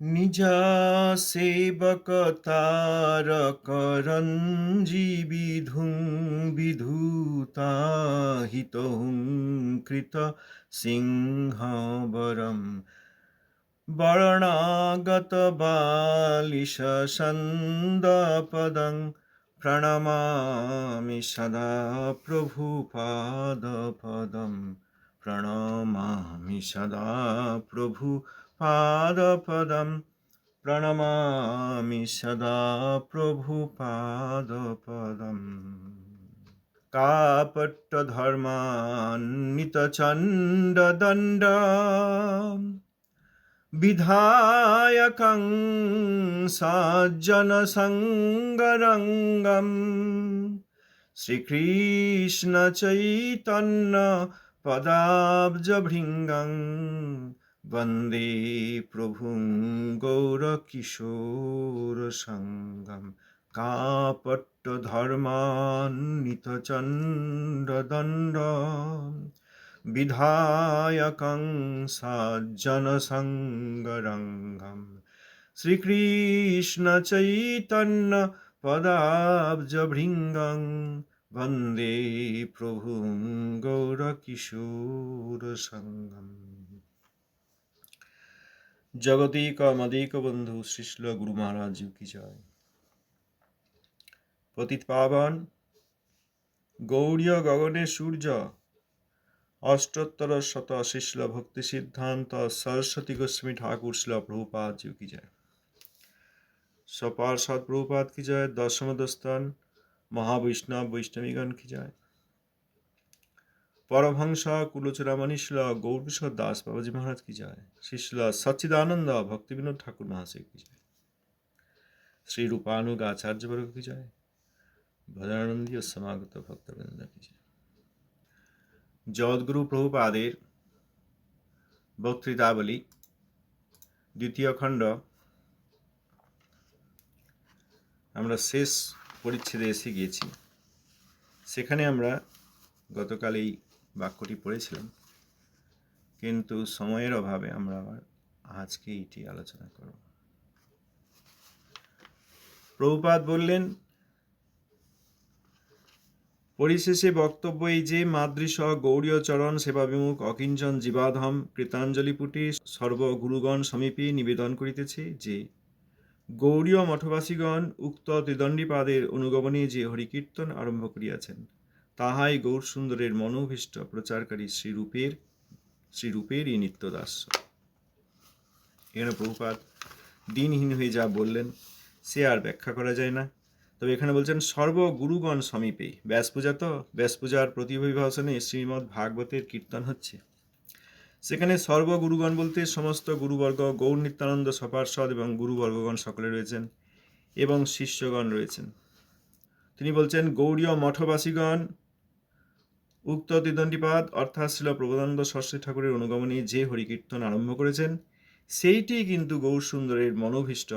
নিজা সেবকতার করঞ্জি বিধুং বিধূতাহিতহুং কৃত সিংহবরম বর্ণাগত বালিশন্দপদং প্রণমামি সদা প্রভুপাদপদম पादपदं प्रणमामि सदा प्रभुपादपदम् कापट्टधर्मान्वितचण्डदण्ड विधायकं सज्जनसङ्गरङ्गम् श्रीकृष्णचैतन्यपदाब्जभृङ्गम् বন্দে প্রভুং গৌরকিশোরসঙ্গম কাপট্টধর্মান্বিতচণ্ডদণ্ড বিধায়কং সজ্জনসঙ্গরঙ্গম শ্রীকৃষ্ণচৈতন্যপদাব্জভৃঙ্গং বন্দে প্রভুং গৌরকিশোরসঙ্গম জগতিক মদিক বন্ধু শিশল গুরু মহারাজ কি জয়। পতিত পাবন, গৌরীয় গগনে সূর্য, অষ্টোত্তর শত শিশল ভক্তি সিদ্ধান্ত, সরস্বতী গোস্বামী ঠাকুর শিল প্রভুপাদ জি কি যায় সপার্ষদ প্রভুপাদ কি যায় দশম দস্তান মহাবৈষ্ণব বৈষ্ণবীগণ কি যায় কুলচূড়ামণি শিল গৌরকিশোর দাস, বাবাজি মহারাজ কি যায়? শিশল সচ্চিদানন্দ, ভক্তি বিনোদ ঠাকুর মহাশয় কি যায়? শ্রী রূপানুগ আচার্যবর্গ কি যায়? ভজনানন্দী সমাগত ভক্তবৃন্দ কি যায়? জগৎগুরু প্রভুপাদের বক্তৃতাবলী, দ্বিতীয় খণ্ড, আমরা শেষ পরিচ্ছেদে এসে গিয়েছি। সেখানে আমরা গতকাল এই বাক্যটি পড়েছিলাম। কিন্তু সময়ের অভাবে আমরা আবার আজকে এটি আলোচনা করব। প্রভুপাদ বললেন, পরিশেষে বক্তব্য এই যে, মাদৃশ গৌরীয় চরণ সেবাবিমুখ অকিঞ্চন জীবাধম কৃতাঞ্জলিপুটি সর্বগুরুগণ সমীপে নিবেদন করিতেছে যে, গৌরীয় মঠবাসীগণ উক্ত ত্রিদণ্ডীপাদের অনুগমনে যে হরিকীর্তন আরম্ভ করিয়াছেন তাহাই গৌর সুন্দরের মনোভীষ্ট প্রচারকারী শ্রীরূপের শ্রীরূপেরই নিত্যদাস। এখানে প্রভুপাত দিনহীন হয়ে যা বললেন, সে আর ব্যাখ্যা করা যায় না। তবে এখানে বলছেন, সর্বগুরুগণ সমীপে ব্যাস পূজা তো ব্যাস পূজার প্রতিভিভাষণে শ্রীমৎ ভাগবতের কীর্তন হচ্ছে। সেখানে সর্বগুরুগণ বলতে সমস্ত গুরুবর্গ, গৌর নিত্যানন্দ সপার্ষদ এবং গুরুবর্গগণ সকলে রয়েছেন এবং শিষ্যগণ রয়েছেন। তিনি বলছেন, গৌরীয় মঠবাসীগণ উক্ত ত্রিদণ্ডীপাদ অর্থাৎ শিল প্রবোধানন্দ সরস্বতী ঠাকুরের অনুগমনে যে হরিকীর্তন আরম্ভ করেছেন, সেইটি কিন্তু গৌরসুন্দরের মনোভীষ্ট।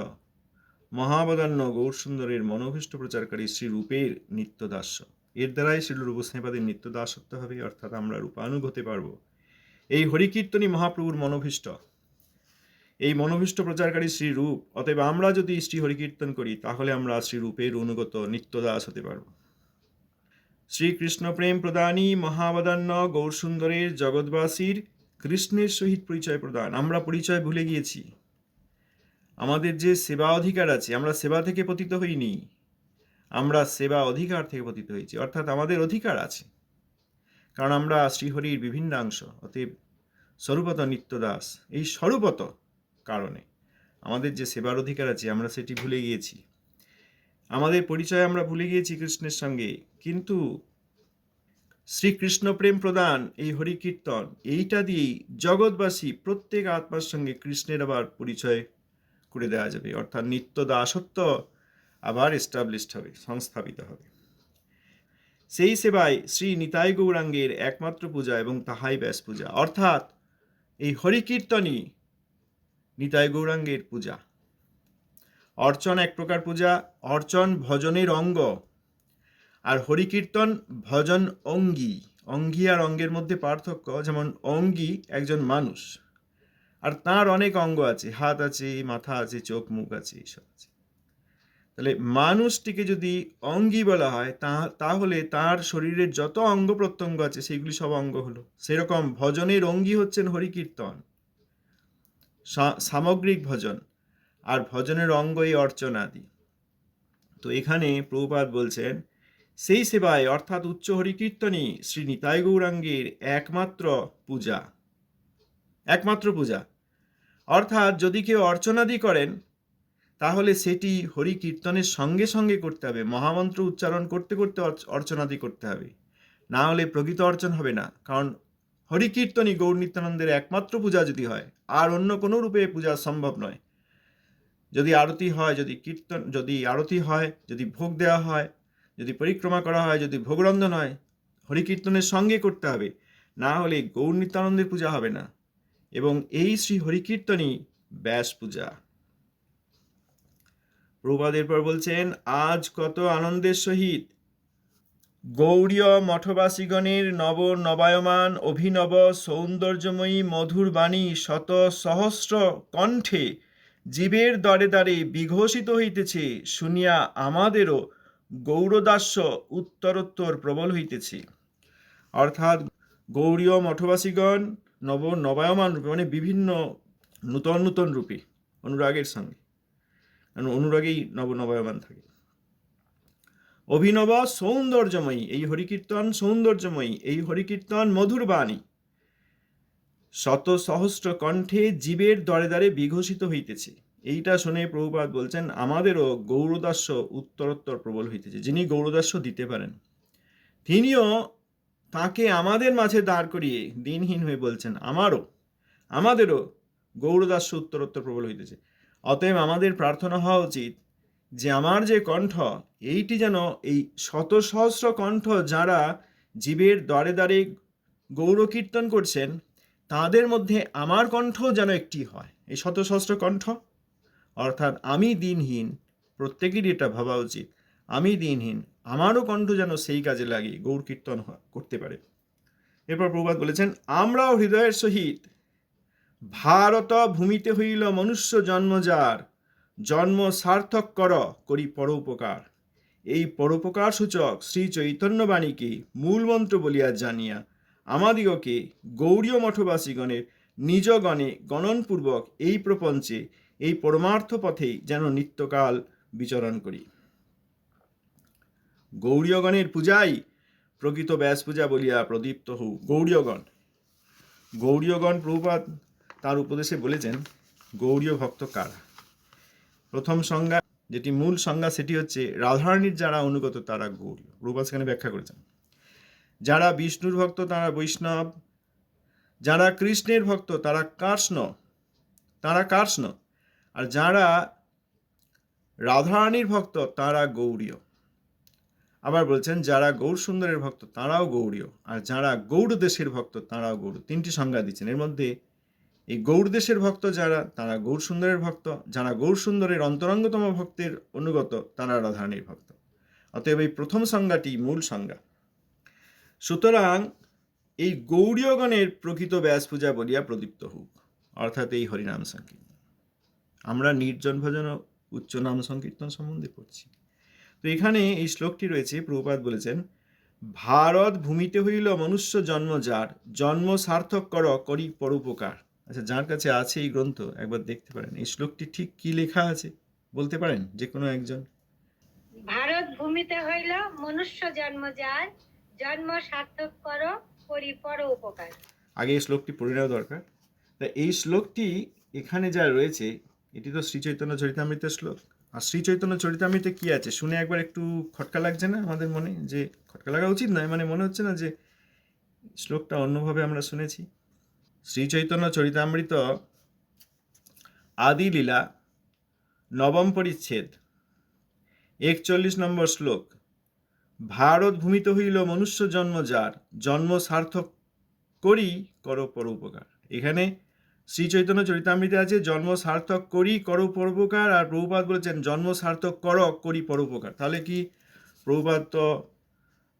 মহাবদান্য গৌরসুন্দরের মনোভীষ্ট প্রচারকারী শ্রীরূপের নিত্যদাস্য এর দ্বারাই শ্রী রূপস্নেপাদের নিত্যদাসত্ব হবে, অর্থাৎ আমরা রূপানুগ হতে পারব। এই হরিকীর্তনই মহাপ্রভুর মনোভীষ্ট। এই মনোভীষ্ট প্রচারকারী শ্রী রূপ, অতএব আমরা যদি শ্রী হরিকীর্তন করি, তাহলে আমরা শ্রীরূপের অনুগত নিত্যদাস হতে পারব। শ্রীকৃষ্ণ প্রেম প্রদানী মহাবদান্য গৌরসুন্দরের জগৎবাসীর কৃষ্ণের সহিত পরিচয় প্রদান। আমরা পরিচয় ভুলে গিয়েছি। আমাদের যে সেবা অধিকার আছে, আমরা সেবা থেকে পতিত হইনি। আমরা সেবা অধিকার থেকে পতিত হয়েছি, অর্থাৎ আমাদের অধিকার আছে। কারণ আমরা শ্রীহরির বিভিন্নাংশ, অতএব স্বরূপত নিত্যদাস। এই স্বরূপত কারণে আমাদের যে সেবার অধিকার আছে, আমরা সেটি ভুলে গিয়েছি। আমাদের পরিচয় আমরা ভুলে গিয়েছি কৃষ্ণের সঙ্গে। কিন্তু শ্রীকৃষ্ণ প্রেম প্রদান, এই হরি কীর্তন এইটা দিয়েই জগৎবাসী প্রত্যেক আত্মার সঙ্গে কৃষ্ণের আবার পরিচয় করে দেওয়া যাবে। অর্থাৎ নিত্য দাসত্ব আবার এস্টাবলিশড হবে, সংস্থাপিত হবে। সেই সেবায় শ্রী নিতাই গৌরাঙ্গের একমাত্র পূজা এবং তাহাই ব্যাস পূজা। অর্থাৎ এই হরিকীর্তনই নিতাই গৌরাঙ্গের পূজা। অর্চন এক প্রকার পূজা, অর্চন ভজনের অঙ্গ, আর হরিকীর্তন ভজন অঙ্গী। অঙ্গী আর অঙ্গের মধ্যে পার্থক্য, যেমন অঙ্গী একজন মানুষ, আর তার অনেক অঙ্গ আছে, হাত আছে, মাথা আছে, চোখ, মুখ আছে, এইসব আছে। তাহলে মানুষটিকে যদি অঙ্গী বলা হয়, তা, তাহলে তার শরীরের যত অঙ্গ প্রত্যঙ্গ আছে, সেগুলি সব অঙ্গ হলো। সেরকম ভজনের অঙ্গী হচ্ছেন হরিকীর্তন। সামগ্রিক ভজন। আর ভজনের অঙ্গ এই অর্চনাদি। তো এখানে প্রভুপাদ বলছেন, সেই সেবায় অর্থাৎ উচ্চ হরিকীর্তনই শ্রী নিতাই গৌরাঙ্গের একমাত্র পূজা। একমাত্র পূজা। অর্থাৎ যদি কেউ অর্চনাদি করেন, তাহলে সেটি হরি কীর্তনের সঙ্গে সঙ্গে করতে হবে। মহামন্ত্র উচ্চারণ করতে করতে অর্চনাদি করতে হবে। না হলে প্রকৃত অর্চন হবে না। কারণ হরি কীর্তনই গৌর নিত্যানন্দের একমাত্র পূজা যদি হয়, আর অন্য কোনো রূপে পূজা সম্ভব নয়। যদি আরতি হয়, যদি কীর্তন, যদি আরতি হয়, যদি ভোগ দেওয়া হয়, যদি পরিক্রমা করা হয়, যদি ভোগরন্ধন হয় হরি কীর্তনের সঙ্গে করতে হবে। না হলে গৌর নিত্যানন্দের পূজা হবে না। এবং এই শ্রী হরিকীর্তনই ব্যাস পূজা। প্রবাদের পর বলছেন, আজ কত আনন্দের সহিত গৌরীয় মঠবাসীগণের নব নবায়মান অভিনব সৌন্দর্যময়ী মধুর বাণী শত সহস্র কণ্ঠে জীবের দ্বারে দ্বারে বিঘোষিত হইতেছে, শুনিয়া আমাদেরও গৌরদাস্য উত্তরোত্তর প্রবল হইতেছে। অর্থাৎ গৌরীয় মঠবাসীগণ নব নবায়মান রূপে মানে বিভিন্ন নূতন নূতন রূপে অনুরাগের সঙ্গে অনুরাগেই নব নবায়মান থাকে। অভিনব সৌন্দর্যময়ী, এই হরিকীর্তন সৌন্দর্যময়ী, এই হরিকীর্তন মধুর বাণী শত সহস্র কণ্ঠে জীবের দরে দরে বিঘোষিত হইতেছে। এইটা শুনে প্রভুপাত বলছেন, আমাদেরও গৌরদাস্য উত্তরোত্তর প্রবল হইতেছে, যিনি গৌরদাস্য দিতে পারেন। তিনিও তাকে আমাদের মাঝে দাঁড় করিয়ে দিনহীন হয়ে বলছেন, আমারও, আমাদেরও গৌরদাস্য উত্তরোত্তর প্রবল হইতেছে। অতএব আমাদের প্রার্থনা হওয়া উচিত যে আমার যে কণ্ঠ, এইটি যেন এই শত সহস্র কণ্ঠ যারা জীবের দ্বারে দ্বারে গৌর কীর্তন করছেন তাদের মধ্যে আমার কণ্ঠ যেন একটি হয়। এই শত সহস্র কণ্ঠ। অর্থাৎ আমি দিনহীন, প্রত্যেকেরই এটা ভাবা উচিত। আমি দিনহীন, আমারও কণ্ঠ যেন সেই কাজে লাগে গৌর কীর্তন করতে পারে। এরপর প্রবাদ বলেছেন, আমরাও হৃদয়ের সহিত। ভারত ভূমিতে হইল মনুষ্য জন্ম যার, জন্ম সার্থক কর, করি পরোপকার। এই পরোপকার সূচক শ্রী চৈতন্যবাণীকে মূল মন্ত্র বলিয়া জানিয়া আমাদিগকে গৌরীয় মঠবাসীগণের নিজগণে গণনপূর্বক এই প্রপঞ্চে, এই পরমার্থ পথেই যেন নিত্যকাল বিচরণ করি। গৌরীয়গণের পূজাই প্রকৃত ব্যাস পূজা বলিয়া প্রদীপ্ত হউ গৌরীয়গণ। গৌরীয়গণ প্রভুপাদ তার উপদেশে বলেছেন, গৌরীয় ভক্ত কারা? প্রথম সংজ্ঞা, যেটি মূল সংজ্ঞা, সেটি হচ্ছে রাধারানীর যারা অনুগত, তারা গৌরীয়। প্রভুপাদ সেখানে ব্যাখ্যা করেছেন। যারা বিষ্ণুর ভক্ত, তারা বৈষ্ণব। যারা কৃষ্ণের ভক্ত, তারা কৃষ্ণ তারা কৃষ্ণ আর যারা রাধারানীর ভক্ত, তারা গৌরীয়। আবার বলছেন, যারা গৌর সুন্দরের ভক্ত, তারাও গৌরীয়। আর যারা গৌড় দেশের ভক্ত, তারাও গৌর তিনটি সংজ্ঞা দিচ্ছেন। এর মধ্যে এই গৌর দেশের ভক্ত যারা, তারা গৌর সুন্দরের ভক্ত। যারা গৌর সুন্দরের অন্তরঙ্গতম ভক্তের অনুগত, তারা রাধারানীর ভক্ত। অতএব এই প্রথম সংজ্ঞাটি মূল সংজ্ঞা। সুতরাং এই গৌরীয়গণের প্রকৃত ব্যাস পূজা বলিয়া প্রদীপ্ত হোক, অর্থাৎ এই হরিনাম সংকীর্তন। আমরা নির্জন ভজন উচ্চ নাম সংকীর্তন সম্বন্ধে পড়ছি। তো এখানে এই শ্লোকটি রয়েছে প্রভুপাত বলেছেন, ভারত ভূমিতে হইল মনুষ্য জন্ম যার, জন্ম সার্থক কর করি পরোপকার। আচ্ছা যার কাছে আছে এই গ্রন্থ, একবার দেখতে পারেন। এই শ্লোকটি ঠিক কি লেখা আছে, বলতে পারেন যে কোনো একজন? ভারত ভূমিতে হইল মনুষ্য জন্ম যার জন্ম সার্থক কর করি পর উপকার। আগে এই শ্লোকটি পড়ে নেওয়া দরকার। তা এই শ্লোকটি এখানে যা রয়েছে, এটি তো শ্রী চৈতন্য চরিতামৃতের শ্লোক। আর শ্রী চৈতন্য চরিতামৃতে কি আছে? শুনে একবার একটু খটকা লাগছে না আমাদের মনে? যে খটকা লাগা উচিত নয় মানে মনে হচ্ছে না যে শ্লোকটা অন্যভাবে আমরা শুনেছি। শ্রী চৈতন্য চরিতামৃত আদি লীলা নবম পরিচ্ছেদ, একচল্লিশ নম্বর শ্লোক। ভারত ভূমিত হইল মনুষ্য জন্ম যার, জন্ম সার্থক করি করো পরোপকার এখানে শ্রী চৈতন্য চরিতামৃতে আছে, জন্ম সার্থক করি করো পরোপকার আর প্রভুপাত বলেছেন, জন্ম সার্থক কর করি পরোপকার তাহলে কি প্রভুপাত তো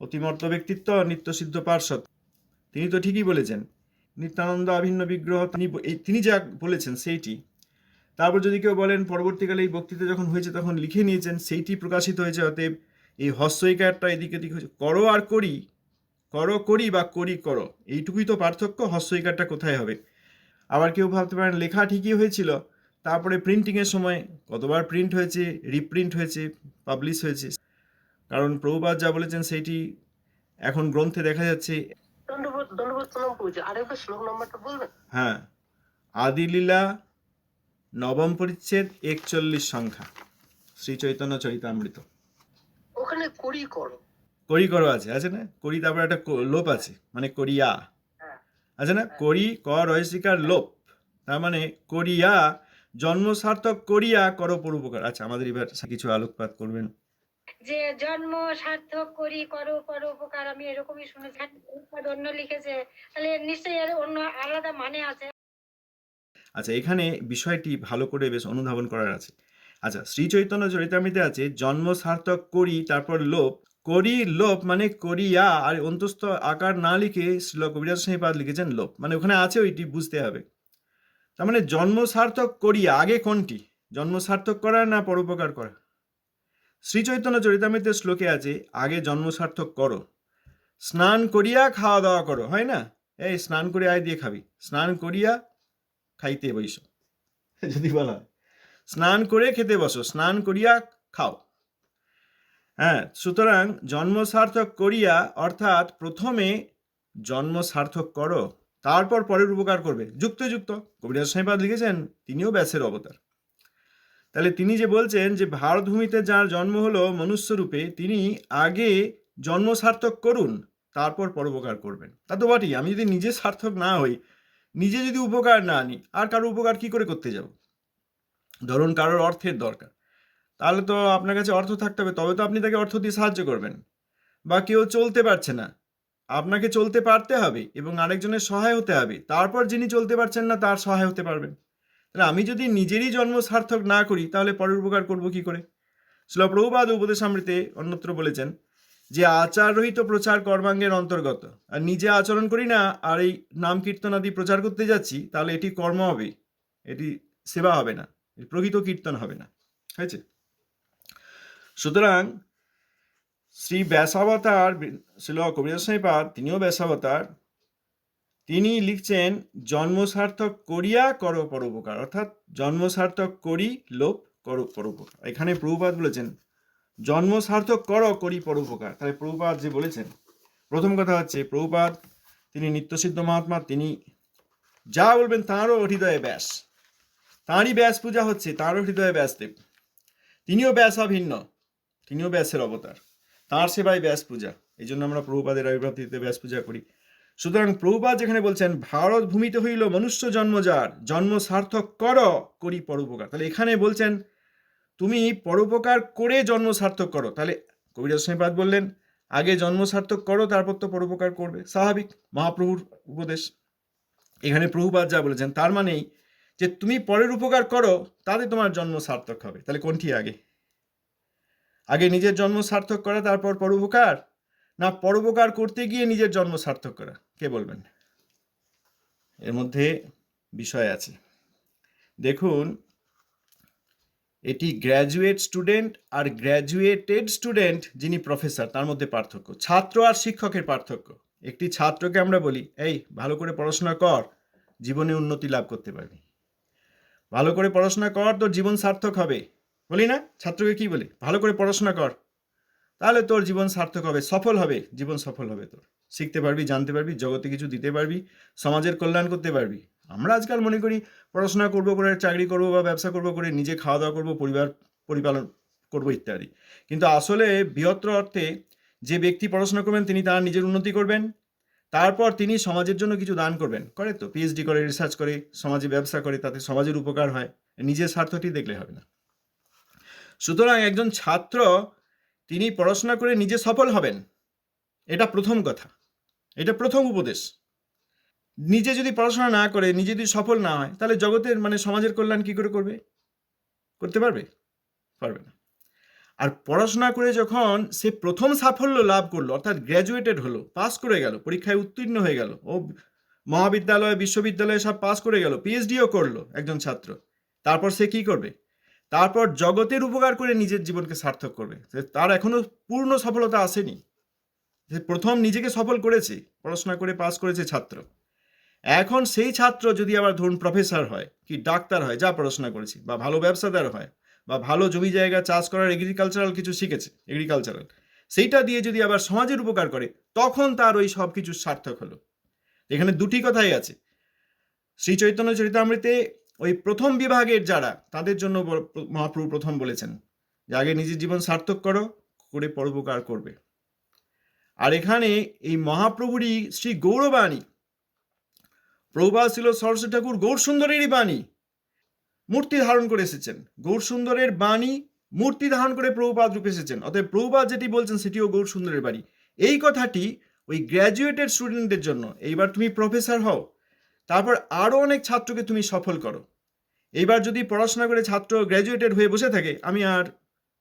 অতিমর্ত ব্যক্তিত্ব নিত্যসিদ্ধ পার্শ্বদ। তিনি তো ঠিকই বলেছেন, নিত্যানন্দ অভিন্ন বিগ্রহ, তিনি তিনি যা বলেছেন সেইটি। তারপর যদি কেউ বলেন, পরবর্তীকালে এই বক্তৃতা যখন হয়েছে তখন লিখে নিয়েছেন, সেইটি প্রকাশিত হয়েছে, অতএব এই হস্যইকারটা এদিক এদিক করো আর করি করো করি বা করি করো এইটুকুই তো পার্থক্য হস্যইকারটা কোথায় হবে? আবার কেউ ভাবতে পারেন লেখা ঠিকই হয়েছিল তারপরে প্রিন্টিংয়ের সময় কতবার প্রিন্ট হয়েছে রিপ্রিন্ট হয়েছে পাবলিশ হয়েছে কারণ প্রভুপাত যা বলেছেন সেইটি এখন গ্রন্থে দেখা যাচ্ছে। হ্যাঁ আদিলীলা নবম পরিচ্ছেদ একচল্লিশ সংখ্যা শ্রী চৈতন্য চরিতামৃত। ওখানে করি করো। করি করো আছে আছে না? করি তারপর একটা লোপ আছে মানে করিয়া হ্যাঁ। আছে না? করি ক রয়সিকার লোপ। তার মানে করিয়া জন্ম সার্থক করিয়া করো পরোপকার আচ্ছা আমাদের এবার কিছু আলোকপাত করবেন। যে জন্ম সার্থক করি করো করো উপকার আমি এরকমই শুনেছি। প্রভুপাদ অন্য লিখেছে। তাহলে নিশ্চয়ই এর অন্য আলাদা মানে আছে। আচ্ছা এখানে বিষয়টি ভালো করে বেশ অনুধাবন করার আছে। আচ্ছা শ্রী চৈতন্য চরিতামৃতে আছে, জন্ম সার্থক করি, তারপর লোপ। করি লোপ মানে করিয়া, আর অন্তস্থ আকার না লিখে শ্রীল কবিরাজ পাদ লিখেছেন লোপ। মানে ওখানে আছে ওইটি, বুঝতে হবে। তার মানে জন্ম সার্থক করিয়া আগে কোনটি? জন্ম সার্থক করা না পরোপকার করা? শ্রী চৈতন্য চরিতামৃতের শ্লোকে আছে, আগে জন্ম সার্থক করো। স্নান করিয়া খাওয়া দাওয়া করো। হয় না? এই স্নান করে আয় দিয়ে খাবি। স্নান করিয়া খাইতে বইস। যদি বলা হয়। স্নান করে খেতে বসো, স্নান করিয়া খাও। হ্যাঁ সুতরাং জন্ম সার্থক করিয়া, অর্থাৎ প্রথমে জন্ম সার্থক করো, তারপর পরের উপকার করবে। যুক্ত যুক্ত কবিরাজ সাহেবাদ লিখেছেন, তিনিও ব্যাসের অবতার। তাহলে তিনি যে বলছেন যে ভারতভূমিতে যার জন্ম হলো মনুষ্যরূপে, তিনি আগে জন্ম সার্থক করুন, তারপর পরোপকার করবেন। তা তো বটেই, আমি যদি নিজে সার্থক না হই, নিজে যদি উপকার না আনি, আর কারও উপকার কি করে করতে যাব? ধরুন কারোর অর্থের দরকার। তাহলে তো আপনার কাছে অর্থ থাকতে হবে, তবে তো আপনি তাকে অর্থ দিয়ে সাহায্য করবেন। বা কেউ চলতে পারছে না। আপনাকে চলতে পারতে হবে এবং আরেকজনের সহায় হতে হবে। তারপর যিনি চলতে পারছেন না, তার সহায় হতে পারবেন। তাহলে আমি যদি নিজেরই জন্ম সার্থক না করি, তাহলে পরের উপকার করব কি করে? শিলপ্রভুপাদ উপদেশামৃতে অন্যত্র বলেছেন যে আচার রহিত প্রচার কর্মাঙ্গের অন্তর্গত। আর নিজে আচরণ করি না, আর এই নাম কীর্তন আদি প্রচার করতে যাচ্ছি, তাহলে এটি কর্ম হবে। এটি সেবা হবে না। প্রকৃত কীর্তন হবে না, হয়েছে? সুতরাং শ্রী ব্যাসাবতার শিল কবিরাজ সাহেবাদ তিনিও ব্যাসাবতার, তিনি লিখছেন, জন্ম সার্থক করিয়া করো পরোপকার। অর্থাৎ, জন্ম সার্থক করি, লোপ করো পরোপকার। এখানে প্রভুপাত বলেছেন, জন্ম সার্থক করো, করি পরোপকার। তাহলে প্রভুপাত যে বলেছেন, প্রথম কথা হচ্ছে প্রভুপাত তিনি নিত্যসিদ্ধ মহাত্মা, তিনি যা বলবেন তাঁরও হৃদয়ে ব্যাস। তাঁরই ব্যাস পূজা হচ্ছে, তাঁরও হৃদয়ে ব্যাসদেব তিনিও ব্যাস ব্যাসাভিন্ন তিনিও ব্যাসের অবতার। তাঁর সেবায় ব্যাস পূজা, এই জন্য আমরা প্রভুপাদের আবির্ভাব তিথিতে ব্যাস পূজা করি। সুতরাং প্রভুপাত যেখানে বলছেন, ভারত ভূমিতে হইল মনুষ্য জন্ম যার, জন্ম সার্থক কর, করি পরোপকার। তাহলে এখানে বলছেন, তুমি পরোপকার করে জন্ম সার্থক করো। তাহলে কবিরাজ স্বামীপাদ বললেন, আগে জন্ম সার্থক করো, তারপর তো পরোপকার করবে। স্বাভাবিক, মহাপ্রভুর উপদেশ। এখানে প্রভুপাত যা বলেছেন, তার মানেই যে তুমি পরের উপকার করো, তাতে তোমার জন্ম সার্থক হবে। তাহলে কোনটি আগে? আগে নিজের জন্ম সার্থক করা, তারপর পরোপকার না পরোপকার করতে গিয়ে নিজের জন্ম সার্থক করা? কে বলবেন? এর মধ্যে বিষয় আছে। দেখুন, এটি গ্র্যাজুয়েট স্টুডেন্ট আর গ্র্যাজুয়েটেড স্টুডেন্ট যিনি প্রফেসর তার মধ্যে পার্থক্য। ছাত্র আর শিক্ষকের পার্থক্য। একটি ছাত্রকে আমরা বলি, এই, ভালো করে পড়াশোনা কর, জীবনে উন্নতি লাভ করতে পারবি। ভালো করে পড়াশোনা কর, তোর জীবন সার্থক হবে। বলি না? ছাত্রকে কি বলি? ভালো করে পড়াশোনা কর। তাহলে তোর জীবন সার্থক হবে, সফল হবে, জীবন সফল হবে তোর। শিখতে পারবি, জানতে পারবি, জগতে কিছু দিতে পারবি, সমাজের কল্যাণ করতে পারবি। আমরা আজকাল মনে করি পড়াশোনা করব, করে চাকরি করব বা ব্যবসা করব, করে নিজে খাওয়া দাওয়া করব, পরিবার, পরিপালন করব ইত্যাদি। কিন্তু আসলে বৃহত্তর অর্থে যে ব্যক্তি পড়াশোনা করবেন, তিনি তার নিজের উন্নতি করবেন। তারপর তিনি সমাজের জন্য কিছু দান করবেন। করে তো পিএইচডি করে রিসার্চ করে, সমাজে ব্যবসা করে, তাতে সমাজের উপকার হয়। নিজের স্বার্থটি দেখলে হবে না। সুতরাং একজন ছাত্র, তিনি পড়াশোনা করে নিজে সফল হবেন। এটা প্রথম কথা। এটা প্রথম উপদেশ। নিজে যদি পড়াশোনা না করে, নিজে যদি সফল না হয়, তাহলে জগতের মানে সমাজের কল্যাণ কি করে করবে? করতে পারবে? পারবে না। আর পড়াশোনা করে যখন সে প্রথম সাফল্য লাভ করল, অর্থাৎ গ্র্যাজুয়েটেড হলো পাস করে গেল, পরীক্ষায় উত্তীর্ণ হয়ে গেল, ও মহাবিদ্যালয়, বিশ্ববিদ্যালয়ে সব পাস করে গেল পিএইচডিও করল একজন ছাত্র, তারপর সে কি করবে? তারপর জগতের উপকার করে নিজের জীবনকে সার্থক করবে তার এখনও পূর্ণ সফলতা আসেনি সে প্রথম নিজেকে সফল করেছে, পড়াশোনা করে পাস করেছে ছাত্র। এখন সেই ছাত্র যদি আবার ধরুন প্রফেসর হয়, কি ডাক্তার হয়, যা পড়াশোনা করেছে, বা ভালো ব্যবসাদার হয় বা ভালো জমি জায়গা চাষ করার এগ্রিকালচারাল কিছু শিখেছে এগ্রিকালচারাল সেইটা দিয়ে যদি আবার সমাজের উপকার করে, তখন তার ওই সব কিছু সার্থক হলো। এখানে দুটি কথাই আছে। শ্রী চৈতন্য চরিতামৃতে ওই প্রথম বিভাগের যারা, তাদের জন্য মহাপ্রভু প্রথম বলেছেন যে, আগে নিজের জীবন সার্থক করো, করে পরোপকার করবে। আর এখানে এই মহাপ্রভুরই শ্রী গৌরবাণী, প্রভুপাদ ছিল সরস্বতী ঠাকুর গৌর সুন্দরেরই বাণী। মূর্তি ধারণ করে এসেছেন। গৌর সুন্দরের বাণী মূর্তি ধারণ করে প্রভুপাদ রূপে এসেছেন। অতএব প্রভুপাদ যেটি বলছেন সেটিও গৌর সুন্দরের বাণী। এই কথাটি ওই গ্র্যাজুয়েটেড স্টুডেন্টদের জন্য, এইবার তুমি প্রফেসর হও, তারপর আরও অনেক ছাত্রকে তুমি সফল করো। এইবার যদি পড়াশোনা করে ছাত্র গ্র্যাজুয়েটেড হয়ে বসে থাকে, আমি আর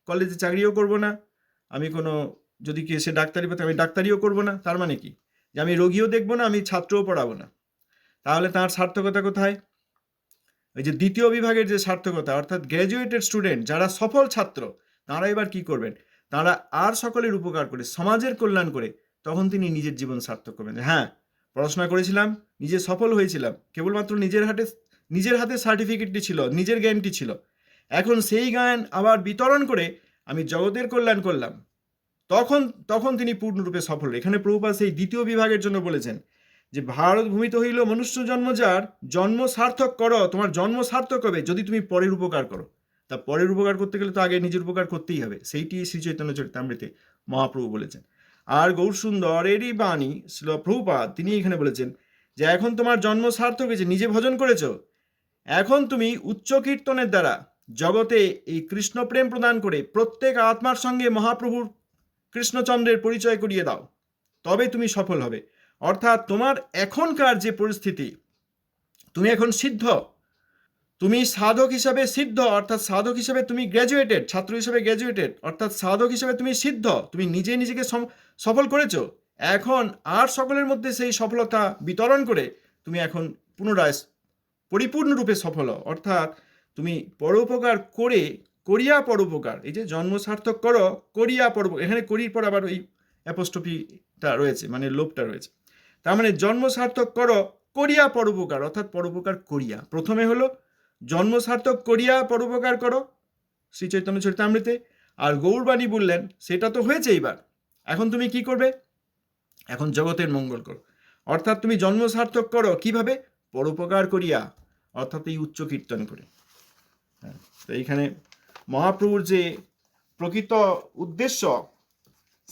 কলেজে চাকরিও করব না। আমি কোনো, যদি কি সে ডাক্তারি পথে আমি ডাক্তারিও করব না। তার মানে কি? যে আমি রোগীও দেখব না, আমি ছাত্রও পড়াবো না। তাহলে তার সার্থকতা কোথায়? ওই যে দ্বিতীয় বিভাগের যে সার্থকতা, অর্থাৎ গ্র্যাজুয়েটেড স্টুডেন্ট যারা সফল ছাত্র, তারা এবার কি করবেন? তারা আর সকলের উপকার করে, সমাজের কল্যাণ করে, তখন তিনি নিজের জীবন সার্থক করবেন। হ্যাঁ পড়াশোনা করেছিলাম, নিজে সফল হয়েছিলাম, কেবলমাত্র নিজের হাতে নিজের হাতে সার্টিফিকেটটি ছিল, নিজের জ্ঞানটি ছিল। এখন সেই জ্ঞান আবার বিতরণ করে আমি জগতের কল্যাণ করলাম। তখন তখন তিনি পূর্ণরূপে সফল। এখানে প্রভুপাত সেই দ্বিতীয় বিভাগের জন্য বলেছেন যে ভারত ভূমিতে হইল মনুষ্য জন্ম যার, জন্ম সার্থক করো, তোমার জন্ম সার্থক হবে যদি তুমি পরের উপকার করো। তা পরের উপকার করতে গেলে তো আগে নিজের উপকার করতেই হবে। সেইটি শ্রী চৈতন্য চরিতামৃতে মহাপ্রভু বলেছেন। আর গৌর সুন্দরেরই বাণী ছিল প্রভুপাদ, তিনি এখানে বলেছেন যে, এখন তোমার জন্ম সার্থক হয়েছে, নিজে ভজন করেছ। এখন তুমি উচ্চ কীর্তনের দ্বারা জগতে এই কৃষ্ণ প্রেম প্রদান করে প্রত্যেক আত্মার সঙ্গে মহাপ্রভুর কৃষ্ণচন্দ্রের পরিচয় করিয়ে দাও। তবে তুমি সফল হবে। অর্থাৎ তোমার এখনকার যে পরিস্থিতি, তুমি এখন সিদ্ধ। তুমি সাধক হিসাবে সিদ্ধ, অর্থাৎ সাধক হিসাবে তুমি গ্র্যাজুয়েটেড ছাত্র হিসাবে গ্র্যাজুয়েটেড অর্থাৎ সাধক হিসাবে তুমি সিদ্ধ, তুমি নিজে নিজেকে সফল করেছ। এখন আর সকলের মধ্যে সেই সফলতা বিতরণ করে তুমি এখন পুনরায় পরিপূর্ণরূপে সফল। অর্থাৎ তুমি পরোপকার করে, করিয়া পরোপকার, এই যে জন্ম সার্থক করো, করিয়া পরোপকার, এখানে করির পর আবার ওই অ্যাপোস্টপিটা রয়েছে মানে লোভটা রয়েছে। তার মানে জন্ম সার্থক করো করিয়া পরোপকার অর্থাৎ পরোপকার করিয়া। প্রথমে হলো জন্ম সার্থক করিয়া পরোপকার করো শ্রী চৈতন্য চরিতামৃতে। আর গৌরবাণী বললেন সেটা তো হয়েছে এইবার। এখন তুমি কি করবে? এখন জগতের মঙ্গল করো। অর্থাৎ তুমি জন্ম সার্থক করো কীভাবে? পরোপকার করিয়া অর্থাৎ এই উচ্চ কীর্তন করে। হ্যাঁ, তো এইখানে মহাপ্রভুর যে প্রকৃত উদ্দেশ্য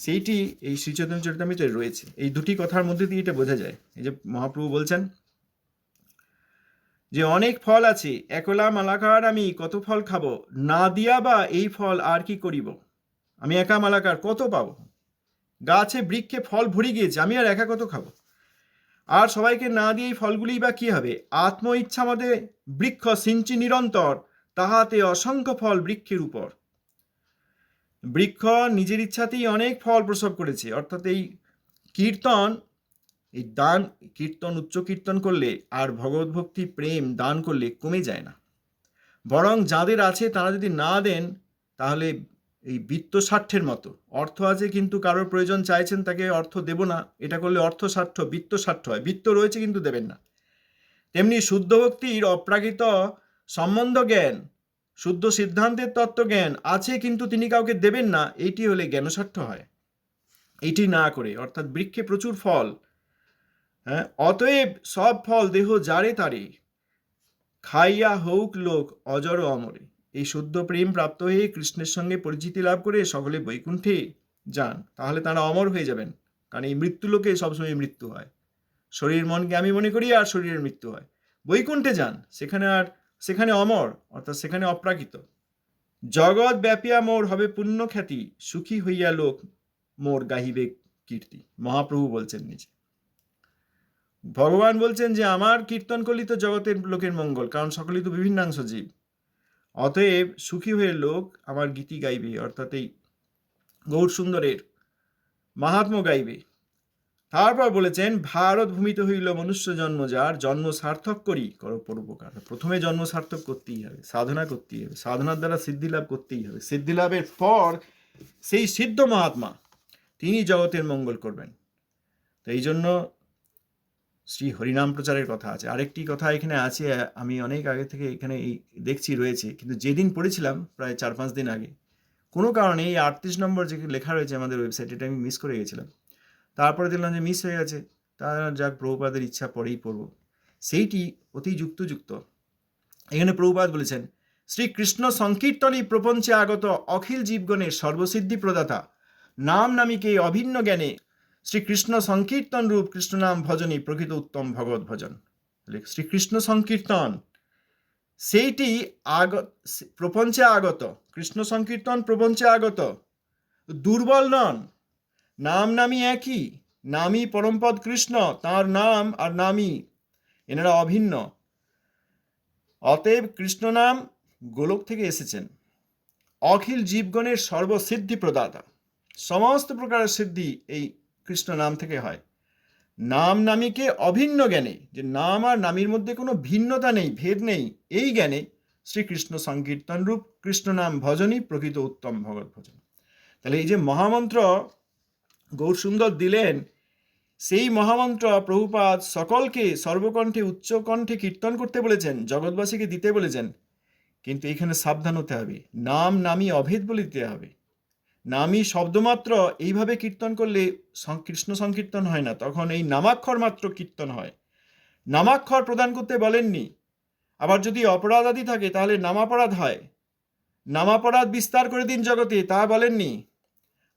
সেইটি এই শ্রীচৈতন্য চরিতামৃতে রয়েছে। এই দুটি কথার মধ্যে দিয়ে এটা বোঝা যায়। এই যে মহাপ্রভু বলছেন, যে অনেক ফল আছে, একলা মালাকার আমি কত ফল খাব? না দিয়া বা এই ফল আর কি করিব? আমি একা মালাকার কত পাবো? গাছে, বৃক্ষে ফল ভরে গিয়েছে, আমি আর একা কত খাব? আর সবাইকে না দিয়ে এই ফলগুলি বা কি হবে? আত্ম ইচ্ছা মধ্যে বৃক্ষ সিঞ্চি নিরন্তর, তাহাতে অসংখ্য ফল বৃক্ষের উপর। বৃক্ষ নিজের ইচ্ছাতেই অনেক ফল প্রসব করেছে। অর্থাৎ এই কীর্তন, এই দান, কীর্তন, উচ্চ কীর্তন করলে আর ভগবত ভক্তি, প্রেম, দান করলে কমে যায় না। বরং যাদের আছে তারা যদি না দেন, তাহলে এই বিত্ত স্বার্থের মতো। অর্থ আছে কিন্তু কারোর প্রয়োজন চাইছেন তাকে অর্থ দেব না। এটা করলে অর্থ স্বার্থ, বিত্ত স্বার্থ হয়। বিত্ত রয়েছে কিন্তু দেবেন না। তেমনি শুদ্ধ ভক্তির অপ্রাকৃত সম্বন্ধ জ্ঞান শুদ্ধ সিদ্ধান্তের তত্ত্বজ্ঞান আছে কিন্তু তিনি কাউকে দেবেন না এইটি হলে জ্ঞানস্বার্থ হয়। এইটি না করে, অর্থাৎ বৃক্ষে প্রচুর ফল। হ্যাঁ অতএব সব ফল দেহ যারে তারে। খাইয়া হোক লোক অজর অমরে। এই শুদ্ধ প্রেম প্রাপ্ত হয়ে কৃষ্ণের সঙ্গে পরিচিতি লাভ করে সকলে বৈকুণ্ঠে যান, তাহলে তারা অমর হয়ে যাবেন। কারণ এই মৃত্যু লোকে সবসময় মৃত্যু হয়। শরীর মনকে আমি মনে করি আর শরীরের মৃত্যু হয়। বৈকুণ্ঠে যান, সেখানে আর সেখানে অমর, অর্থাৎ সেখানে অপ্রাকৃত। জগৎ ব্যাপিয়া মোর হবে পুণ্য খ্যাতি, সুখী হইয়া লোক মোর গাহিবে কীর্তি। মহাপ্রভু বলছেন নিজে। ভগবান বলছেন যে, আমার কীর্তন করলি তো জগতের লোকের মঙ্গল, কারণ সকলেই তো বিভিন্নাংশ জীব। অতএব সুখী হয়ে লোক আমার গীতি গাইবে, অর্থাৎ এই গৌর সুন্দরের মাহাত্ম গাইবে। তারপর বলেছেন, ভারত ভূমিতে হইল মনুষ্য জন্ম যার, জন্ম সার্থক করি। করো, পরোপকার। প্রথমে জন্ম সার্থক করতেই হবে, সাধনা করতেই হবে, সাধনার দ্বারা সিদ্ধি লাভ করতেই হবে। সিদ্ধি লাভের পর সেই সিদ্ধ মহাত্মা, তিনি জগতের মঙ্গল করবেন। তো এই জন্য শ্রী হরিনাম প্রচারের কথা আছে। আরেকটি কথা এখানে আছে, আমি অনেক আগে থেকে এখানে দেখছি, রয়েছে। কিন্তু যেদিন পড়েছিলাম, প্রায় চার পাঁচ দিন আগে, কোনো কারণে এই আটত্রিশ নম্বর যে লেখা রয়েছে আমাদের ওয়েবসাইটে এটা আমি মিস করে গেছিলাম। তারপরে দেখলাম যে মিস হয়ে গেছে। তা যাক, প্রভুপাদের ইচ্ছা পরেই পড়ব। সেইটি অতি যুক্তযুক্ত। এখানে প্রভুপাদ বলেছেন শ্রীকৃষ্ণ সংকীর্তনই প্রপঞ্চে আগত অখিল জীবগণের সর্বসিদ্ধি প্রদাতা। নাম নামিকে অভিন্ন জ্ঞানে শ্রীকৃষ্ণ সংকীর্তন রূপ কৃষ্ণনাম ভজনী প্রকৃত উত্তম ভগবত ভজন। শ্রীকৃষ্ণ সংকীর্তন, সেইটি আগত প্রপঞ্চে আগত, কৃষ্ণ সংকীর্তন প্রপঞ্চে আগত, দুর্বল নন। নাম নামই একই, নামই পরমপদ কৃষ্ণ, তার নাম আর নামই এনারা অভিন্ন। অতএব কৃষ্ণ নাম গোলক থেকে এসেছেন। অখিল জীবগণের সর্বসিদ্ধি প্রদাতা। সমস্ত প্রকারের সিদ্ধি এই কৃষ্ণ নাম থেকে হয়। নাম নামীকে অভিন্ন জ্ঞানে, যে নাম আর নামীর মধ্যে কোনো ভিন্নতা নেই, ভেদ নেই, এই জ্ঞানে শ্রীকৃষ্ণ সংকীর্তন রূপ কৃষ্ণ নাম ভজনই প্রকৃত উত্তম ভগবত ভজন। তাহলে এই যে মহামন্ত্র গৌরসুন্দর দিলেন। সেই মহামন্ত্র প্রভুপাদ সকলকে সর্বকণ্ঠে, উচ্চকণ্ঠে কীর্তন করতে বলেছেন, জগৎবাসীকে দিতে বলেছেন। কিন্তু এখানে সাবধান হতে হবে। নাম, নামই অভেদ বলে দিতে হবে। নামই শব্দমাত্র, এইভাবে কীর্তন করলে কৃষ্ণ সংকীর্তন হয় না। তখন এই নামাক্ষর মাত্র কীর্তন হয়। নামাক্ষর প্রদান করতে বলেননি। আবার যদি অপরাধ আদি থাকে, তাহলে নামাপরাধ হয়। নামাপরাধ বিস্তার করে দিন জগতে, তা বলেননি।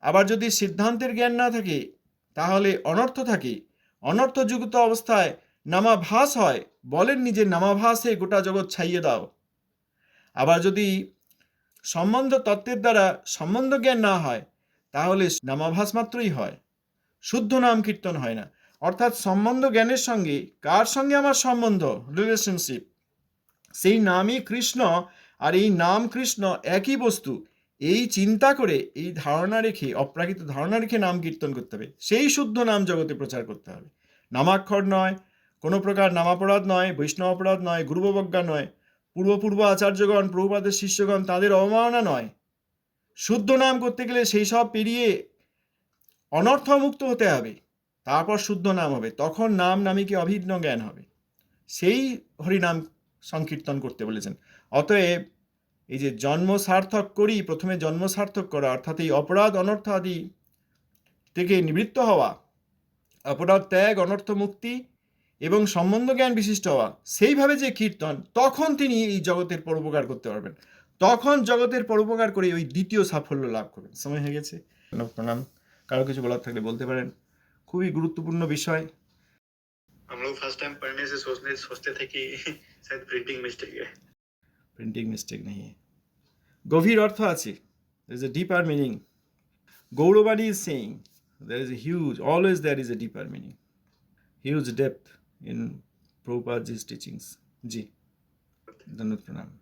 আবার যদি সিদ্ধান্তের জ্ঞান না থাকে, তাহলে অনর্থ থাকে। অনর্থযুক্ত অবস্থায় নামাভাস হয় বলেননি যে নামাভাসে গোটা জগৎ ছাইয়ে দাও। আবার যদি সম্বন্ধ তত্ত্বের দ্বারা সম্বন্ধ জ্ঞান না হয়, তাহলে নামাভাস মাত্রই হয়। শুদ্ধ নাম কীর্তন হয় না। অর্থাৎ সম্বন্ধ জ্ঞানের সঙ্গে কার সঙ্গে আমার সম্বন্ধ? রিলেশনশিপ সেই নামই কৃষ্ণ আর এই নাম কৃষ্ণ একই বস্তু। এই চিন্তা করে, এই ধারণা রেখে, অপ্রাকৃত ধারণা রেখে নাম কীর্তন করতে হবে। সেই শুদ্ধ নাম জগতে প্রচার করতে হবে। নামাক্ষর নয়, কোনো প্রকার নামাপরাধ নয়, বৈষ্ণব অপরাধ নয়, গুরুবজ্ঞা নয়, পূর্বপূর্ব আচার্যগণ, প্রভুপাদের শিষ্যগণ, তাদের অবমাননা নয়। শুদ্ধ নাম করতে গেলে সেই সব পেরিয়ে অনর্থমুক্ত হতে হবে। তারপর শুদ্ধ নাম হবে। তখন নাম নামীকে অভিন্ন জ্ঞান হবে। সেই হরিনাম সংকীর্তন করতে বলেছেন। অতএব এই যে জন্ম সার্থক করি প্রথমে জন্ম সার্থক করা অর্থাৎ এই অপরাধ অনর্থ আদি থেকে নিবৃত্ত হওয়া অপরাধ ত্যাগ অনর্থ মুক্তি এবং সম্বন্ধ জ্ঞান বিশিষ্ট হওয়া সেইভাবে যে কীর্তন তখন তিনি এই জগতের পরোপকার করতে পারবেন তখন জগতের পরোপকার করে ওই দ্বিতীয় সাফল্য লাভ করবেন সময় হয়ে গেছে প্রণাম কারো কিছু বলার থাকলে বলতে পারেন খুবই গুরুত্বপূর্ণ বিষয় हम लोग फर्स्ट टाइम पढ़ने से सोचने सोचते थे कि शायद प्रिंटिंग मिस्टेक है প্রিন্টিং মিস্টেক নেই। গভীর অর্থ আছে। Is a deeper meaning Gurbani is saying there is a huge always there is a deeper meaning huge depth in Prabhupada ji's teachings ji. ধন্যবাদ, প্রণাম।